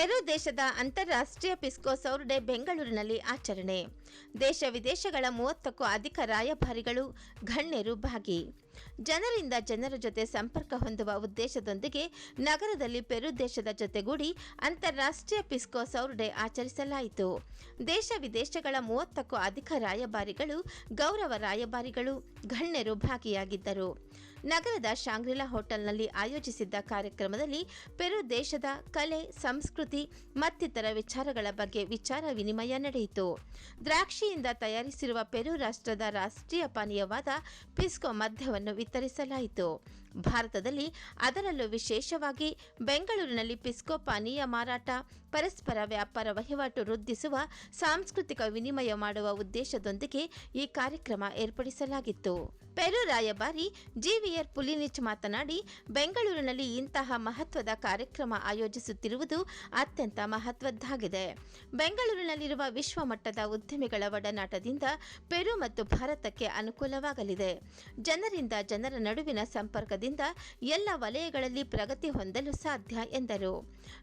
ಪೆರು ದೇಶದ ಅಂತಾರಾಷ್ಟ್ರೀಯ ಪಿಸ್ಕೋ ಸೌರ್ ಡೇ ಬೆಂಗಳೂರಿನಲ್ಲಿ ಆಚರಣೆ. ದೇಶ ವಿದೇಶಗಳ ಮೂವತ್ತಕ್ಕೂ ಅಧಿಕ ರಾಯಭಾರಿಗಳು, ಗಣ್ಯರು ಭಾಗಿ. ಜನರಿಂದ ಜನರ ಜೊತೆ ಸಂಪರ್ಕ ಹೊಂದುವ ಉದ್ದೇಶದೊಂದಿಗೆ ನಗರದಲ್ಲಿ ಪೆರು ದೇಶದ ಜೊತೆಗೂಡಿ ಅಂತಾರಾಷ್ಟ್ರೀಯ ಪಿಸ್ಕೋ ಸೌರ್ ಡೇ ಆಚರಿಸಲಾಯಿತು. ದೇಶ ವಿದೇಶಗಳ ಮೂವತ್ತಕ್ಕೂ ಅಧಿಕ ರಾಯಭಾರಿಗಳು, ಗೌರವ ರಾಯಭಾರಿಗಳು, ಗಣ್ಯರು ಭಾಗಿಯಾಗಿದ್ದರು. ನಗರದ ಶಾಂಗ್ರಿಲಾ ಹೋಟೆಲ್ನಲ್ಲಿ ಆಯೋಜಿಸಿದ್ದ ಕಾರ್ಯಕ್ರಮದಲ್ಲಿ ಪೆರು ದೇಶದ ಕಲೆ, ಸಂಸ್ಕೃತಿ, ಮತ್ತಿತರ ವಿಚಾರಗಳ ಬಗ್ಗೆ ವಿಚಾರ ವಿನಿಮಯ ನಡೆಯಿತು. ದ್ರಾಕ್ಷಿಯಿಂದ ತಯಾರಿಸಿರುವ ಪೆರು ರಾಷ್ಟ್ರದ ರಾಷ್ಟ್ರೀಯ ಪಾನೀಯವಾದ ಪಿಸ್ಕೋ ಮದ್ಯವನ್ನು ವಿತರಿಸಲಾಯಿತು. ಭಾರತದಲ್ಲಿ ಅದರಲ್ಲೂ ವಿಶೇಷವಾಗಿ ಬೆಂಗಳೂರಿನಲ್ಲಿ ಪಿಸ್ಕೋ ಪಾನೀಯ ಮಾರಾಟ ಪರಸ್ಪರ ವ್ಯಾಪಾರ ವಹಿವಾಟು ವೃದ್ಧಿಸುವ, ಸಾಂಸ್ಕೃತಿಕ ವಿನಿಮಯ ಮಾಡುವ ಉದ್ದೇಶದೊಂದಿಗೆ ಈ ಕಾರ್ಯಕ್ರಮ ಏರ್ಪಡಿಸಲಾಗಿತ್ತು. ಪೆರು ರಾಯಭಾರಿ ಜಿವಿಯರ್ ಪುಲಿನಿಚ್ ಮಾತನಾಡಿ, ಬೆಂಗಳೂರಿನಲ್ಲಿ ಇಂತಹ ಮಹತ್ವದ ಕಾರ್ಯಕ್ರಮ ಆಯೋಜಿಸುತ್ತಿರುವುದು ಅತ್ಯಂತ ಮಹತ್ವದ್ದಾಗಿದೆ. ಬೆಂಗಳೂರಿನಲ್ಲಿರುವ ವಿಶ್ವಮಟ್ಟದ ಉದ್ಯಮಿಗಳ ಒಡನಾಟದಿಂದ ಪೆರು ಮತ್ತು ಭಾರತಕ್ಕೆ ಅನುಕೂಲವಾಗಲಿದೆ. ಜನರಿಂದ ಜನರ ನಡುವಿನ ಸಂಪರ್ಕದಿಂದ ಎಲ್ಲ ವಲಯಗಳಲ್ಲಿ ಪ್ರಗತಿ ಹೊಂದಲು ಸಾಧ್ಯ ಎಂದರು.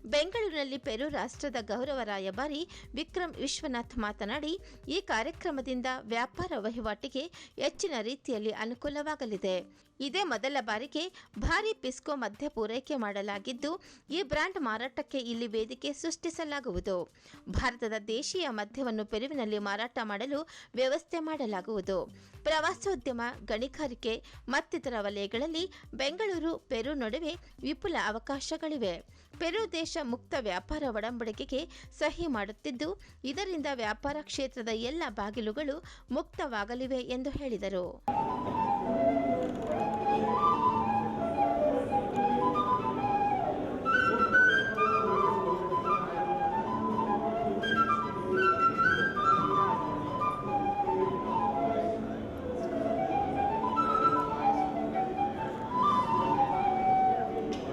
ಬೆಂಗಳೂರಿನಲ್ಲಿ ಪೆರು ರಾಷ್ಟ್ರದ ಗೌರವ ರಾಯಭಾರಿ ವಿಕ್ರಮ್ ವಿಶ್ವನಾಥ್ ಮಾತನಾಡಿ ಈ ಕಾರ್ಯಕ್ರಮದಿಂದ ವ್ಯಾಪಾರ ವಹಿವಾಟಿಗೆ ಹೆಚ್ಚಿನ ರೀತಿಯಲ್ಲಿ ಅನುಕೂಲವಾಗಲಿದೆ. ಇದೇ ಮೊದಲ ಬಾರಿಗೆ ಭಾರಿ ಪಿಸ್ಕೋ ಮಧ್ಯ ಪೂರೈಕೆ ಮಾಡಲಾಗಿದ್ದು, ಈ ಬ್ರ್ಯಾಂಡ್ ಮಾರಾಟಕ್ಕೆ ಇಲ್ಲಿ ವೇದಿಕೆ ಸೃಷ್ಟಿಸಲಾಗುವುದು. ಭಾರತದ ದೇಶೀಯ ಮದ್ಯವನ್ನು ಪೆರುವಿನಲ್ಲಿ ಮಾರಾಟ ಮಾಡಲು ವ್ಯವಸ್ಥೆ ಮಾಡಲಾಗುವುದು. ಪ್ರವಾಸೋದ್ಯಮ, ಗಣಿಗಾರಿಕೆ ಮತ್ತಿತರ ವಲಯಗಳಲ್ಲಿ ಬೆಂಗಳೂರು, ಪೆರು ನಡುವೆ ವಿಪುಲ ಅವಕಾಶಗಳಿವೆ. ಪೆರು ದೇಶ ಮುಕ್ತ ವ್ಯಾಪಾರ ಒಡಂಬಡಿಕೆಗೆ ಸಹಿ ಮಾಡುತ್ತಿದ್ದು, ಇದರಿಂದ ವ್ಯಾಪಾರ ಕ್ಷೇತ್ರದ ಎಲ್ಲ ಬಾಗಿಲುಗಳು ಮುಕ್ತವಾಗಲಿವೆ ಎಂದು ಹೇಳಿದರು.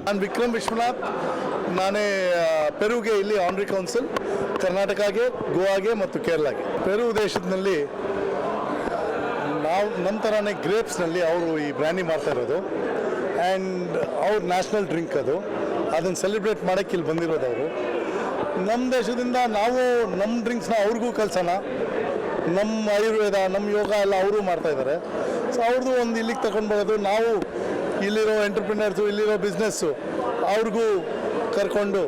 ನಾನು ವಿಕ್ರಮ್ ವಿಶ್ವನಾಥ್. ನಾನೇ ಪೆರುಗೆ ಇಲ್ಲಿ ಆನ್ರಿ ಕೌನ್ಸಿಲ್, ಕರ್ನಾಟಕಗೆ, ಗೋವಾಗೆ ಮತ್ತು ಕೇರಳಗೆ. ಪೆರು ದೇಶದಲ್ಲಿ ನಾವು ನಮ್ಮ ಥರನೇ ಗ್ರೇಪ್ಸ್ನಲ್ಲಿ ಅವರು ಈ ಬ್ರ್ಯಾಂಡಿ ಮಾಡ್ತಾ ಇರೋದು. ಆ್ಯಂಡ್ ಅವ್ರ ನ್ಯಾಷನಲ್ ಡ್ರಿಂಕ್ ಅದು. ಅದನ್ನು ಸೆಲೆಬ್ರೇಟ್ ಮಾಡೋಕ್ಕೆ ಇಲ್ಲಿ ಬಂದಿರೋದು ಅವರು. ನಮ್ಮ ದೇಶದಿಂದ ನಾವು ನಮ್ಮ ಡ್ರಿಂಕ್ಸ್ನ ಅವ್ರಿಗೂ ಕಲ್ಸೋಣ ನಮ್ಮ ಆಯುರ್ವೇದ ನಮ್ಮ ಯೋಗ ಎಲ್ಲ ಅವರು ಮಾಡ್ತಾ ಇದ್ದಾರೆ ಸೊ ಅವ್ರದ್ದು ಒಂದು ಇಲ್ಲಿಗೆ ತಗೊಂಡು ಬರೋದು. ನಾವು ಇಲ್ಲಿರೋ ಎಂಟರ್ಪ್ರಿನರ್ಸು ಇಲ್ಲಿರೋ ಬಿಸ್ನೆಸ್ಸು ಅವ್ರಿಗೂ ಕರ್ಕೊಂಡು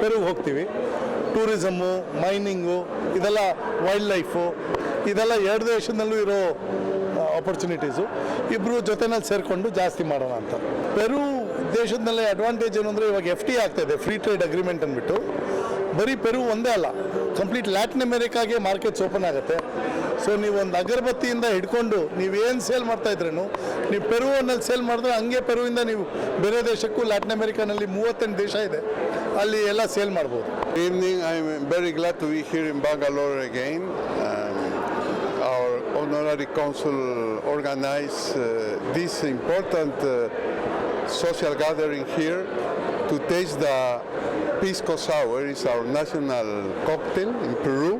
ಪೆರುಗೆ ಹೋಗ್ತೀವಿ. ಟೂರಿಸಮ್ಮು ಮೈನಿಂಗು ಇದೆಲ್ಲ ವೈಲ್ಡ್ ಲೈಫು ಇದೆಲ್ಲ ಎರಡು ದೇಶದಲ್ಲೂ ಇರೋ ಆಪರ್ಚುನಿಟೀಸು ಇಬ್ಬರು ಜೊತೆನಲ್ಲಿ ಸೇರಿಕೊಂಡು ಜಾಸ್ತಿ ಮಾಡೋಣ ಅಂತ. ಪೆರು ದೇಶದಲ್ಲೇ ಅಡ್ವಾಂಟೇಜ್ ಏನು ಅಂದರೆ ಇವಾಗ ಎಫ್ ಟಿ ಆಗ್ತಾ ಇದೆ ಫ್ರೀ ಟ್ರೇಡ್ ಅಗ್ರಿಮೆಂಟ್ ಅಂದ್ಬಿಟ್ಟು. ಬರೀ ಪೆರು ಒಂದೇ ಅಲ್ಲ ಕಂಪ್ಲೀಟ್ ಲ್ಯಾಟಿನ್ ಅಮೆರಿಕಾಗೆ ಮಾರ್ಕೆಟ್ಸ್ ಓಪನ್ ಆಗುತ್ತೆ. ಸೊ ನೀವು ಒಂದು ಅಗರಬತ್ತಿಯಿಂದ ಹಿಡ್ಕೊಂಡು ನೀವೇನು ಸೇಲ್ ಮಾಡ್ತಾ ಇದ್ರೂ ನೀವು ಪೆರುವಿನಲ್ಲಿ ಸೇಲ್ ಮಾಡಿದ್ರೆ ಹಂಗೆ ಪೆರುವಿಂದ ನೀವು ಬೇರೆ ದೇಶಕ್ಕೂ, ಲ್ಯಾಟಿನ್ ಅಮೆರಿಕಾನಲ್ಲಿ ಮೂವತ್ತೆಂಟು ದೇಶ ಇದೆ. ಅಲ್ಲಿ ಎಲ್ಲ ಸೇಲ್ ಮಾಡ್ಬೋದು. Evening I very glad to be here in Bangalore again our honorary council organise this important social gathering here to taste the pisco sour is our national cocktail in Peru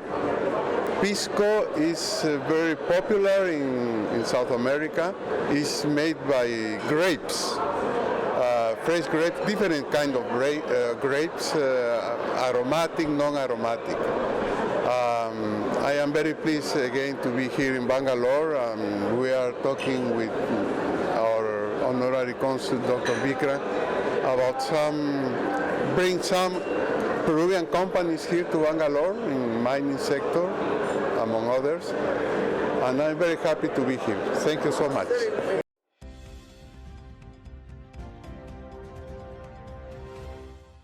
Pisco is uh, very popular in, in South America. It's made by grapes uh, fresh grapes, different kind of uh, grapes, uh, aromatic, non-aromatic. Um, I am very pleased again to be here in Bangalore. Um, we are talking with our honorary consul, Dr. Vikram, about some bring some Peruvian companies here to Bangalore in mining sector, among others. And I'm very happy to be here. Thank you so much.